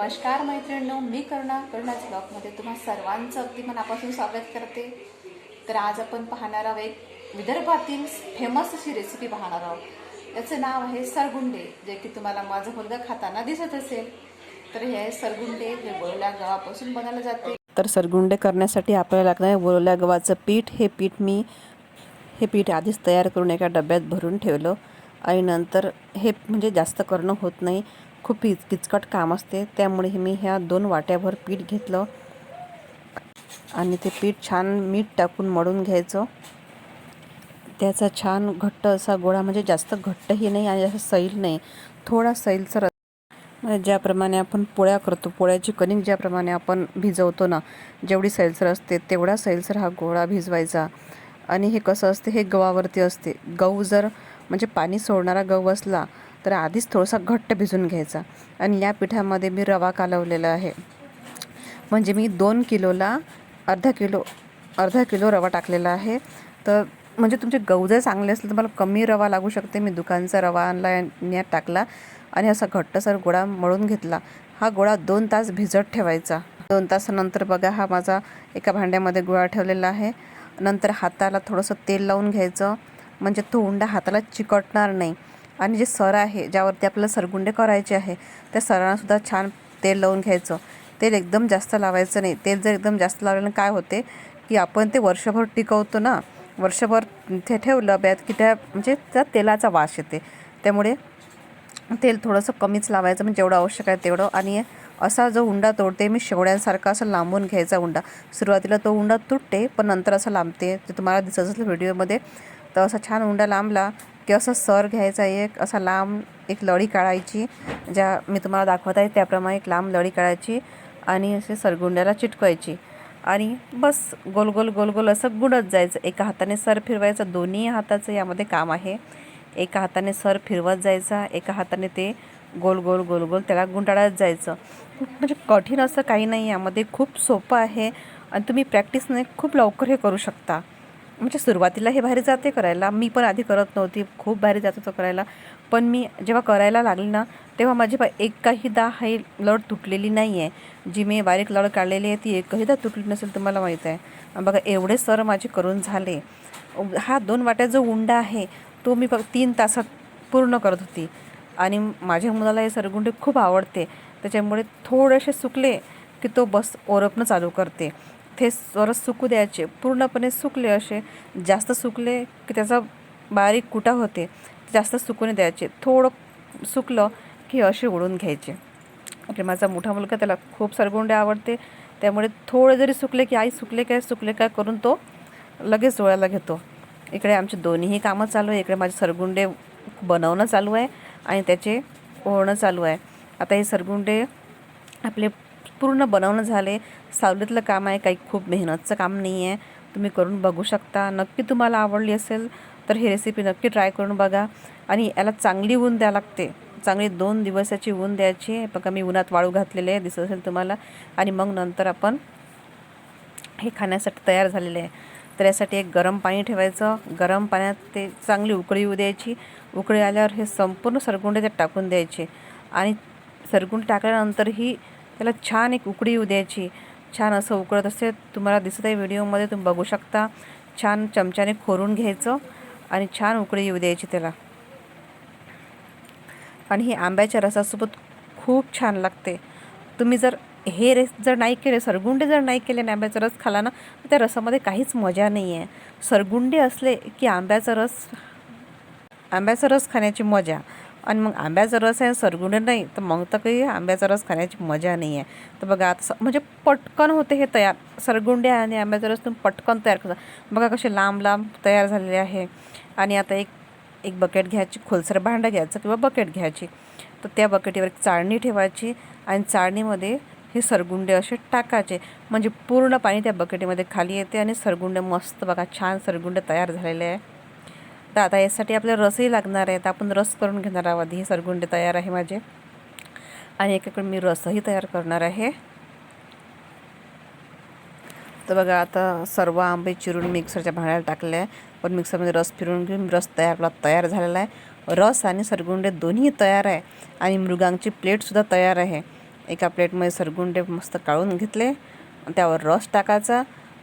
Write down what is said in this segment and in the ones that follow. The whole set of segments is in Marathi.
नमस्कार मैत्रिणींनो मी करुणा करुणाच ब्लॉगमध्ये तुम्हा सर्वांचं अगदी मनापासून स्वागत करते. तर आज आपण पाहणार आहोत एक विदर्भातील फेमस अशी रेसिपी पाहणार आहोत. याचं नाव आहे सरगुंडे जे की तुम्हाला माझा मुलगा खाताना दिसत असेल. तर हे सरगुंडे जे बोलल्या गव्हापासून बनवलं जाते. तर सरगुंडे करण्यासाठी आपल्याला लागणार बोलल्या गव्हाचं पीठ हे पीठ मी हे पीठ आधीच तयार करून एका डब्यात भरून ठेवलं. आणि नंतर हे म्हणजे जास्त करणं होत नाही. खूप किच किचकट काम असते. त्यामुळे मी ह्या दोन वाट्याभर पीठ घेतलं. आणि ते पीठ छान मीठ टाकून मळून घ्यायचं. त्याचा छान घट्ट असा गोळा म्हणजे जास्त घट्टही नाही आणि जास्त सैल नाही. थोडा सैलसर म्हणजे ज्याप्रमाणे आपण पोळ्या करतो पोळ्याची कणिक ज्याप्रमाणे आपण भिजवतो ना जेवढी सैलसर असते तेवढा सैलसर हा गोळा भिजवायचा. आणि हे कसं असते हे गव्हावरती असते. गहू जर म्हणजे पाणी सोडणारा गहू असला तर आधीच थोडासा घट्ट भिजून घ्यायचा. आणि या पिठामध्ये मी रवा कालवलेला आहे. म्हणजे मी दोन किलोला अर्धा किलो अर्धा किलो रवा टाकलेला आहे. तर म्हणजे तुमचे गहू जर चांगले असले तर मला कमी रवा लागू शकते. मी दुकानचा रवा आणला यात टाकला आणि असा घट्टसर गोळा मळून घेतला. हा गोळा दोन तास भिजत ठेवायचा. दोन तासानंतर बघा हा माझा एका भांड्यामध्ये गोळा ठेवलेला आहे. नंतर हाताला थोडंसं तेल लावून घ्यायचं. म्हणजे तो उंडा हाताला चिकटणार नाही. आणि जे सर आहे ज्यावरती आपल्याला सरगुंडे करायचे आहे त्या सरांनासुद्धा छान तेल लावून घ्यायचं. तेल एकदम जास्त लावायचं नाही. तेल जर एकदम जास्त लावल्यानं काय होते की आपण ते वर्षभर टिकवतो ना वर्षभर ते ठेवलं ब्यात की त्या म्हणजे त्या तेलाचा वास येते. त्यामुळे तेल थोडंसं कमीच लावायचं म्हणजे जेवढं आवश्यक आहे तेवढं. आणि असा जो उंडा तोडते मी शेवड्यांसारखा असं लांबून घ्यायचा उंडा. सुरुवातीला तो उंडा तुटते पण नंतर असं लांबते. ते तुम्हाला दिसत असेल व्हिडिओमध्ये तर असा छान उंडा लांबला की असं सर घ्यायचा एक असा लांब एक लढी काढायची ज्या मी तुम्हाला दाखवत आहे त्याप्रमाणे एक लांब लढी काढायची आणि असे सरगुंड्याला चिटकवायची. आणि बस गोल गोल गोल गोल असं गुडत जायचं. एका हाताने सर फिरवायचं दोन्ही हाताचं यामध्ये काम आहे. एका हाताने सर फिरवत जायचा एका हाताने ते गोल गोल गोल गोल त्याला गुंडाळत जायचं. म्हणजे कठीण असं काही नाही यामध्ये खूप सोपं आहे आणि तुम्ही प्रॅक्टिसने खूप लवकर हे करू शकता. म्हणजे सुरुवातीला हे भारी जाते करायला. मी पण आधी करत नव्हती खूप भारी जात होतं करायला. पण मी जेव्हा करायला लागली ना तेव्हा माझी पा एकहीदा ही लढ तुटलेली नाही आहे जी मी बारीक लढ काढलेली आहे ती एकहीदा तुटली नसेल तुम्हाला माहीत आहे. बघा एवढे सर माझे करून झाले. हा दोन वाट्या जो उंडा आहे तो मी फक्त तीन तासात पूर्ण करत होती. आणि माझ्या मुलाला हे सरगुंडे खूप आवडते. त्याच्यामुळे थोडेसे सुकले की तो बस ओरपणं चालू करते. ते सरस सुकू द्यायचे पूर्णपणे सुकले असे. जास्त सुकले की त्याचा बारीक कुटा होते जास्त सुकून द्यायचे. थोडं सुकलं की असे ओढून घ्यायचे. म्हणजे माझा मोठा मुलगा त्याला खूप सरगुंडे आवडते. त्यामुळे थोडे जरी सुकले की आई सुकले काय सुकले काय करून तो लगेच डोळ्याला घेतो. इकडे आमचे दोन्हीही कामं चालू आहे. इकडे माझे सरगुंडे बनवणं चालू आहे आणि त्याचे ओळणं चालू आहे. आता हे सरगुंडे आपले पूर्ण बनवणं झाले. सावलीतलं काम आहे काही खूप मेहनतचं काम नाही आहे. तुम्ही करून बघू शकता. नक्की तुम्हाला आवडली असेल तर ही रेसिपी नक्की ट्राय करून बघा. आणि याला चांगली ऊन द्यावं लागते. चांगली दोन दिवसाची ऊन द्यायची. बघा मी उन्हात वाळू घातलेले आहे दिसत असेल तुम्हाला. आणि मग नंतर आपण हे खाण्यासाठी तयार झालेले आहे. तर यासाठी एक गरम पाणी ठेवायचं. गरम पाण्यात ते चांगली उकळी येऊ द्यायची. उकळी आल्यावर हे संपूर्ण सरगुंडे त्यात टाकून द्यायचे. आणि सरगुंड टाकल्यानंतरही त्याला छान एक उकळी येऊ द्यायची. छान असं उकळत असते तुम्हाला दिसत आहे व्हिडिओमध्ये तुम्ही बघू शकता. छान चमच्याने खोरून घ्यायचं आणि छान उकळी येऊ द्यायची त्याला. आणि ही आंब्याच्या रसासोबत खूप छान लागते. तुम्ही जर हे रेस जर नाही केले सरगुंडे जर नाही केले आणि आंब्याचा रस खाला ना तर त्या रसामध्ये काहीच मजा नाही आहे सरगुंडे असले की आंब्याचा रस आंब्याचा रस खाण्याची मजा. आणि मग आंब्याचा रस आहे सरगुंडे नाही तर मग तर काही आंब्याचा रस खाण्याची मजा नाही आहे. तर बघा आता स- म्हणजे पटकन होते हे तयार. सरगुंडे आणि आंब्याचा रस तुम्ही पटकन तयार करा. बघा कसे लांब लांब तयार झालेले आहे. आणि आता एक एक बकेट घ्यायची खोलसर भांडं घ्यायचं किंवा बकेट घ्यायची. तर त्या बकेटीवर एक चाळणी ठेवायची आणि चाळणीमध्ये हे सरगुंडे असे टाकायचे. म्हणजे पूर्ण पाणी त्या बकेटीमध्ये खाली येते आणि सरगुंडे मस्त बघा छान सरगुंडे तयार झालेले आहे. तर आता यासाठी आपल्याला रसही लागणार आहे तर आपण रस करून घेणार आहोत. आधी हे सरगुंडे तयार आहे माझे. आणि एकीकडे मी रसही तयार करणार आहे. तर बघा आता सर्व आंबे चिरून मिक्सरच्या भांड्याला टाकले आहे. पण मिक्सरमध्ये रस फिरून घेऊन रस तयार आपला तयार झालेला आहे. रस आणि सरगुंडे दोन्ही तयार आहे. आणि मृगांची प्लेटसुद्धा तयार आहे. एका प्लेटमध्ये सरगुंडे मस्त काढून घेतले. आणि त्यावर रस टाकायचा.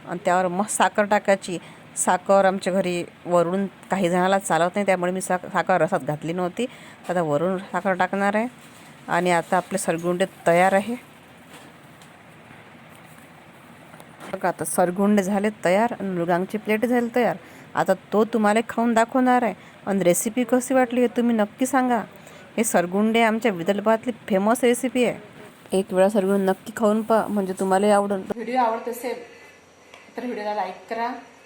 आणि त्यावर मस्त साखर टाकायची. साखर आमच्या घरी वरून काही जणाला चालत नाही त्यामुळे मी सा साखर रसात घातली नव्हती. आता वरून साखर टाकणार आहे. आणि आता आपले सरगुंडे तयार आहे. बघा आता सरगुंडे झाले तयार आणि मृगांची प्लेट झाली तयार. आता तो तुम्हाला खाऊन दाखवणार आहे. आणि रेसिपी कशी वाटली हे तुम्ही नक्की सांगा. हे सरगुंडे आमच्या विदर्भातली फेमस रेसिपी आहे. एक वेळा सरगुंड नक्की खाऊन पहा म्हणजे तुम्हालाही आवडेल व्हिडिओ आवडत असेल तर व्हिडिओला लाईक करा.